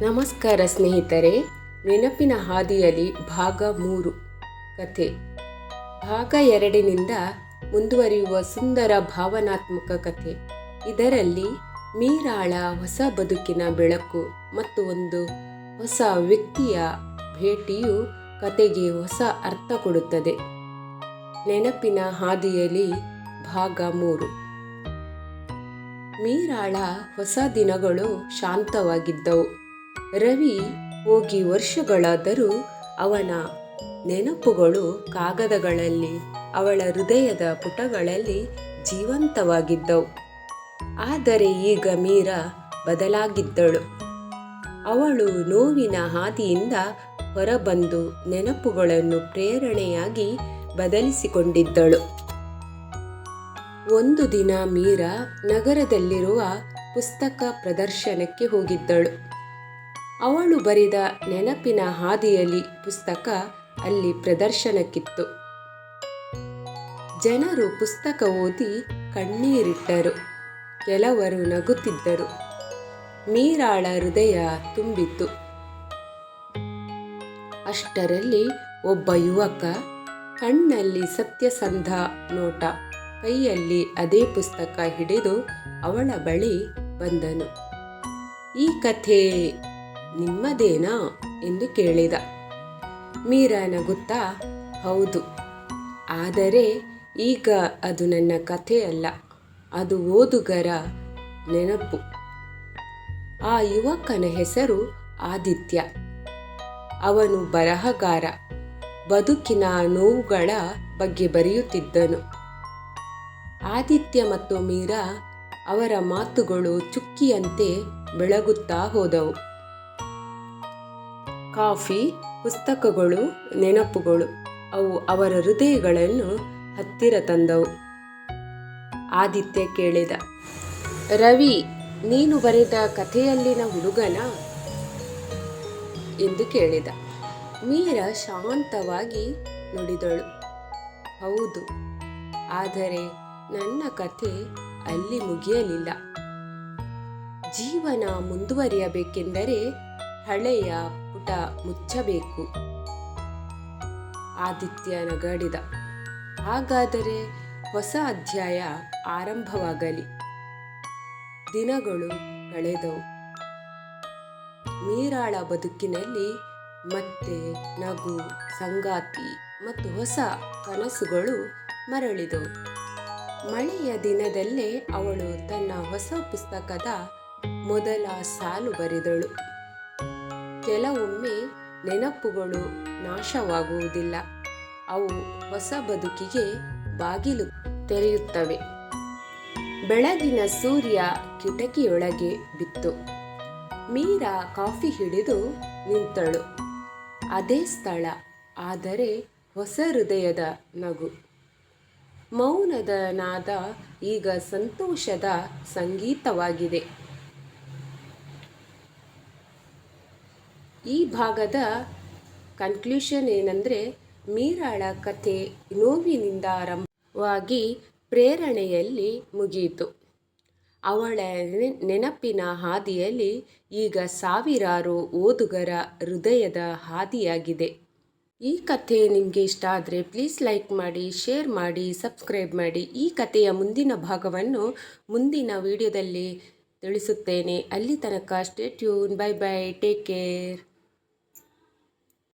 ನಮಸ್ಕಾರ ಸ್ನೇಹಿತರೆ, ನೆನಪಿನ ಹಾದಿಯಲ್ಲಿ ಭಾಗ ಮೂರು, ಕಥೆ. ಭಾಗ ಎರಡಿನಿಂದ ಮುಂದುವರಿಯುವ ಸುಂದರ ಭಾವನಾತ್ಮಕ ಕಥೆ. ಇದರಲ್ಲಿ ಮೀರಾಳ ಹೊಸ ಬದುಕಿನ ಬೆಳಕು ಮತ್ತು ಒಂದು ಹೊಸ ವ್ಯಕ್ತಿಯ ಭೇಟಿಯು ಕತೆಗೆ ಹೊಸ ಅರ್ಥ ಕೊಡುತ್ತದೆ. ನೆನಪಿನ ಹಾದಿಯಲ್ಲಿ ಭಾಗ ಮೂರು. ಮೀರಾಳ ಹೊಸ ದಿನಗಳು ಶಾಂತವಾಗಿದ್ದವು. ರವಿ ಹೋಗಿ ವರ್ಷಗಳಾದರೂ ಅವನ ನೆನಪುಗಳು ಕಾಗದಗಳಲ್ಲಿ, ಅವಳ ಹೃದಯದ ಪುಟಗಳಲ್ಲಿ ಜೀವಂತವಾಗಿದ್ದವು. ಆದರೆ ಈಗ ಮೀರಾ ಬದಲಾಗಿದ್ದಳು. ಅವಳು ನೋವಿನ ಹಾದಿಯಿಂದ ಹೊರಬಂದು ನೆನಪುಗಳನ್ನು ಪ್ರೇರಣೆಯಾಗಿ ಬದಲಿಸಿಕೊಂಡಿದ್ದಳು. ಒಂದು ದಿನ ಮೀರಾ ನಗರದಲ್ಲಿರುವ ಪುಸ್ತಕ ಪ್ರದರ್ಶನಕ್ಕೆ ಹೋಗಿದ್ದಳು. ಅವಳು ಬರೆದ ನೆನಪಿನ ಹಾದಿಯಲ್ಲಿ ಪುಸ್ತಕ ಅಲ್ಲಿ ಪ್ರದರ್ಶನಕ್ಕಿತ್ತು. ಜನರು ಪುಸ್ತಕ ಓದಿ ಕಣ್ಣೀರಿಟ್ಟರು. ಕೆಲವರು ನಗುತ್ತಿದ್ದರು. ಮೀರಾಳ ಹೃದಯ ತುಂಬಿತ್ತು. ಅಷ್ಟರಲ್ಲಿ ಒಬ್ಬ ಯುವಕ ಕಣ್ಣಲ್ಲಿ ಸತ್ಯಸಂಧ ನೋಟ, ಕೈಯಲ್ಲಿ ಅದೇ ಪುಸ್ತಕ ಹಿಡಿದು ಅವಳ ಬಳಿ ಬಂದನು. ಈ ಕಥೆ ನಿಮ್ಮದೇನಾ ಎಂದು ಕೇಳಿದ. ಮೀರಾ ನಗುತ್ತಾ, ಹೌದು, ಆದರೆ ಈಗ ಅದು ನನ್ನ ಕಥೆಯಲ್ಲ, ಅದು ಓದುಗರ ನೆನಪು. ಆ ಯುವಕನ ಹೆಸರು ಆದಿತ್ಯ. ಅವನು ಬರಹಗಾರ, ಬದುಕಿನ ನೋವುಗಳ ಬಗ್ಗೆ ಬರೆಯುತ್ತಿದ್ದನು. ಆದಿತ್ಯ ಮತ್ತು ಮೀರಾ ಅವರ ಮಾತುಗಳು ಚುಕ್ಕಿಯಂತೆ ಬೆಳಗುತ್ತಾ ಹೋದವು. ಕಾಫಿ, ಪುಸ್ತಕಗಳು, ನೆನಪುಗಳು, ಅವು ಅವರ ಹೃದಯಗಳನ್ನು ಹತ್ತಿರ ತಂದವು. ಆದಿತ್ಯ ಕೇಳಿದ, ರವಿ, ನೀನು ಬರೆದ ಕಥೆಯಲ್ಲಿನ ಹುಡುಗನ? ಎಂದು ಕೇಳಿದ, ಮೀರಾ ಶಾಂತವಾಗಿ ನುಡಿದಳು, ಹೌದು, ಆದರೆ ನನ್ನ ಕಥೆ ಅಲ್ಲಿ ಮುಗಿಯಲಿಲ್ಲ. ಜೀವನ ಮುಂದುವರಿಯಬೇಕೆಂದರೆ ಹಳೆಯ ಪುಟ ಮುಚ್ಚಬೇಕು. ಆದಿತ್ಯ ನಗಾಡಿದ ಹಾಗಾದರೆ ಹೊಸ ಅಧ್ಯಾಯ ಆರಂಭವಾಗಲಿ. ದಿನಗಳು ಕಳೆದವು. ಮೀರಾಳ ಬದುಕಿನಲ್ಲಿ ಮತ್ತೆ ನಗು, ಸಂಗಾತಿ ಮತ್ತು ಹೊಸ ಕನಸುಗಳು ಮರಳಿದವು. ಮಳೆಯ ದಿನದಲ್ಲೇ ಅವಳು ತನ್ನ ಹೊಸ ಪುಸ್ತಕದ ಮೊದಲ ಸಾಲು ಬರೆದಳು. ಕೆಲವೊಮ್ಮೆ ನೆನಪುಗಳು ನಾಶವಾಗುವುದಿಲ್ಲ. ಅವು ಹೊಸ ಬದುಕಿಗೆ ಬಾಗಿಲು ತೆರೆಯುತ್ತವೆ. ಬೆಳಗಿನ ಸೂರ್ಯ ಕಿಟಕಿಯೊಳಗೆ ಬಿತ್ತು. ಮೀರಾ ಕಾಫಿ ಹಿಡಿದು ನಿಂತಳು. ಅದೇ ಸ್ಥಳ, ಆದರೆ ಹೊಸ ಹೃದಯದ ನಗು. ಮೌನದ ನಾದ ಈಗ ಸಂತೋಷದ ಸಂಗೀತವಾಗಿದೆ. ಈ ಭಾಗದ ಕನ್ಕ್ಲೂಷನ್ ಏನಂದರೆ, ಮೀರಾಳ ಕಥೆ ನೋವಿನಿಂದ ಆರಂಭವಾಗಿ ಪ್ರೇರಣೆಯಲ್ಲಿ ಮುಗಿಯಿತು. ಅವಳ ನೆನಪಿನ ಹಾದಿಯಲ್ಲಿ ಈಗ ಸಾವಿರಾರು ಓದುಗರ ಹೃದಯದ ಹಾದಿಯಾಗಿದೆ. ಈ ಕಥೆ ನಿಮಗೆ ಇಷ್ಟ ಆದರೆ ಪ್ಲೀಸ್ ಲೈಕ್ ಮಾಡಿ ಶೇರ್ ಮಾಡಿ ಸಬ್ಸ್ಕ್ರೈಬ್ ಮಾಡಿ. ಈ ಕಥೆಯ ಮುಂದಿನ ಭಾಗವನ್ನು ಮುಂದಿನ ವಿಡಿಯೋದಲ್ಲಿ ತಿಳಿಸುತ್ತೇನೆ. ಅಲ್ಲಿ ತನಕ stay tune bye bye take care